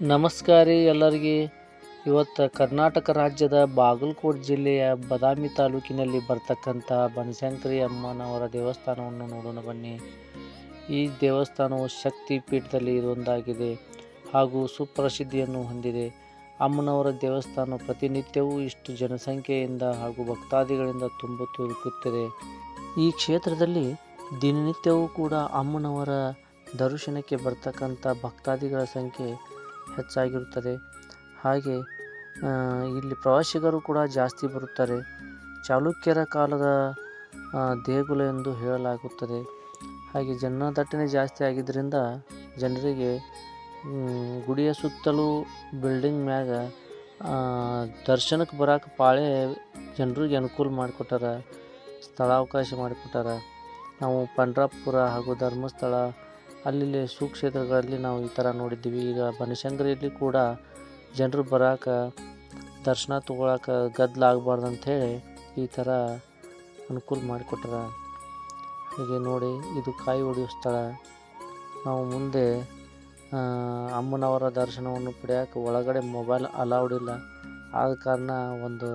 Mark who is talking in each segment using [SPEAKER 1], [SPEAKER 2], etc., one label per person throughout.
[SPEAKER 1] ನಮಸ್ಕಾರ ಎಲ್ಲರಿಗೆ. ಇವತ್ತು ಕರ್ನಾಟಕ ರಾಜ್ಯದ ಬಾಗಲಕೋಟೆ ಜಿಲ್ಲೆಯ ಬದಾಮಿ ತಾಲೂಕಿನಲ್ಲಿ ಬರ್ತಕ್ಕಂಥ ಬನಶಂಕರಿ ಅಮ್ಮನವರ ದೇವಸ್ಥಾನವನ್ನು ನೋಡೋಣ ಬನ್ನಿ. ಈ ದೇವಸ್ಥಾನವು ಶಕ್ತಿ ಪೀಠದಲ್ಲಿ ಇದೊಂದಾಗಿದೆ ಹಾಗೂ ಸುಪ್ರಸಿದ್ಧಿಯನ್ನು ಹೊಂದಿದೆ. ಅಮ್ಮನವರ ದೇವಸ್ಥಾನ ಪ್ರತಿನಿತ್ಯವೂ ಇಷ್ಟು ಜನಸಂಖ್ಯೆಯಿಂದ ಹಾಗೂ ಭಕ್ತಾದಿಗಳಿಂದ ತುಂಬ ತುಳುಕುತ್ತದೆ ಈ ಕ್ಷೇತ್ರದಲ್ಲಿ ದಿನನಿತ್ಯವೂ ಕೂಡ ಅಮ್ಮನವರ ದರ್ಶನಕ್ಕೆ ಬರ್ತಕ್ಕಂಥ ಭಕ್ತಾದಿಗಳ ಸಂಖ್ಯೆ ಹೆಚ್ಚಾಗಿರುತ್ತದೆ. ಹಾಗೆ ಇಲ್ಲಿ ಪ್ರವಾಸಿಗರು ಕೂಡ ಜಾಸ್ತಿ ಬರುತ್ತಾರೆ. ಚಾಲುಕ್ಯರ ಕಾಲದ ದೇಗುಲ ಎಂದು ಹೇಳಲಾಗುತ್ತದೆ. ಹಾಗೆ ಜನದಟ್ಟಣೆ ಜಾಸ್ತಿ ಆಗಿದ್ದರಿಂದ ಜನರಿಗೆ ಗುಡಿಯ ಸುತ್ತಲೂ ಬಿಲ್ಡಿಂಗ್ ಮ್ಯಾಗ ದರ್ಶನಕ್ಕೆ ಬರಕ್ಕೆ ಪಾಳೆ ಜನರಿಗೆ ಅನುಕೂಲ ಮಾಡಿಕೊಟ್ಟಾರ, ಸ್ಥಳಾವಕಾಶ ಮಾಡಿಕೊಟ್ಟಾರ. ನಾವು ಪಂಡ್ರಾಪುರ ಹಾಗೂ ಧರ್ಮಸ್ಥಳ ಅಲ್ಲಿ ಸುಕ್ಷೇತ್ರಗಳಲ್ಲಿ ನಾವು ಈ ಥರ ನೋಡಿದ್ದೀವಿ. ಈಗ ಬನಶಂಕರಿಯಲ್ಲಿ ಕೂಡ ಜನರು ಬರಾಕ, ದರ್ಶನ ತೊಗೊಳಕ್ಕೆ ಗದ್ದಲ ಆಗಬಾರ್ದು ಅಂಥೇಳಿ ಈ ಥರ ಅನುಕೂಲ ಮಾಡಿಕೊಟ್ರ. ಹೀಗೆ ನೋಡಿ, ಇದು ಕಾಯಿ ಹೊಡೆಯೋ ಸ್ಥಳ. ನಾವು ಮುಂದೆ ಅಮ್ಮನವರ ದರ್ಶನವನ್ನು ಪಡೆಯೋಕೆ ಒಳಗಡೆ ಮೊಬೈಲ್ ಅಲೌಡ್ ಇಲ್ಲ. ಆದ ಕಾರಣ ಒಂದು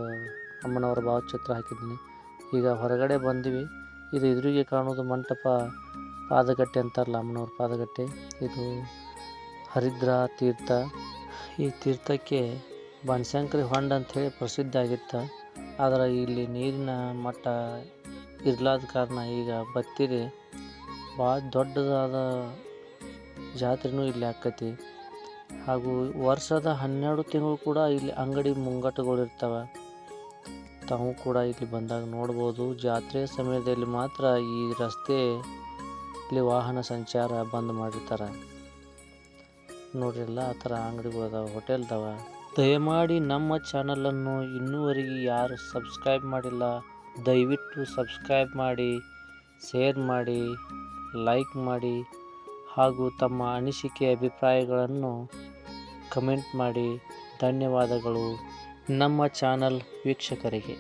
[SPEAKER 1] ಅಮ್ಮನವರ ಭಾವಚಿತ್ರ ಹಾಕಿದ್ದೀನಿ. ಈಗ ಹೊರಗಡೆ ಬಂದಿವಿ. ಇದು ಎದುರಿಗೆ ಕಾಣೋದು ಮಂಟಪ. ಪಾದಗಟ್ಟೆ ಅಂತಾರಲ್ಲ ಅಮ್ಮನವ್ರ ಪಾದಗಟ್ಟೆ? ಇದು ಹರಿದ್ರ ತೀರ್ಥ. ಈ ತೀರ್ಥಕ್ಕೆ ಬನಶಂಕರಿ ಹೊಂಡ ಅಂಥೇಳಿ ಪ್ರಸಿದ್ಧ ಆಗಿತ್ತು. ಆದರೆ ಇಲ್ಲಿ ನೀರಿನ ಮಟ್ಟ ಇರ್ಲಾದ ಕಾರಣ ಈಗ ಬತ್ತಿರಿ ಭಾಳ ದೊಡ್ಡದಾದ ಜಾತ್ರೆನೂ ಇಲ್ಲಿ ಆಕತಿ. ಹಾಗೂ ವರ್ಷದ ಹನ್ನೆರಡು ತಿಂಗಳು ಕೂಡ ಇಲ್ಲಿ ಅಂಗಡಿ ಮುಂಗಟ್ಟುಗಳು ಇರ್ತವೆ. ತಾವು ಕೂಡ ಇಲ್ಲಿ ಬಂದಾಗ ನೋಡ್ಬೋದು. ಜಾತ್ರೆ ಸಮಯದಲ್ಲಿ ಮಾತ್ರ ಈ ರಸ್ತೆ ಇಲ್ಲಿ ವಾಹನ ಸಂಚಾರ ಬಂದ್ ಮಾಡಿರ್ತಾರೆ. ನೋಡ್ರಿ ಎಲ್ಲ ಆ ಥರ ಅಂಗಡಿಗಳು ಅದಾವೆ, ಹೋಟೆಲ್ ಅದಾವ. ದಯಮಾಡಿ ನಮ್ಮ ಚಾನಲನ್ನು ಇನ್ನೂವರೆಗೆ ಯಾರು ಸಬ್ಸ್ಕ್ರೈಬ್ ಮಾಡಿಲ್ಲ, ದಯವಿಟ್ಟು ಸಬ್ಸ್ಕ್ರೈಬ್ ಮಾಡಿ ಶೇರ್ ಮಾಡಿ ಲೈಕ್ ಮಾಡಿ, ಹಾಗೂ ತಮ್ಮ ಅನಿಸಿಕೆ ಅಭಿಪ್ರಾಯಗಳನ್ನು ಕಮೆಂಟ್ ಮಾಡಿ. ಧನ್ಯವಾದಗಳು ನಮ್ಮ ಚಾನಲ್ ವೀಕ್ಷಕರಿಗೆ.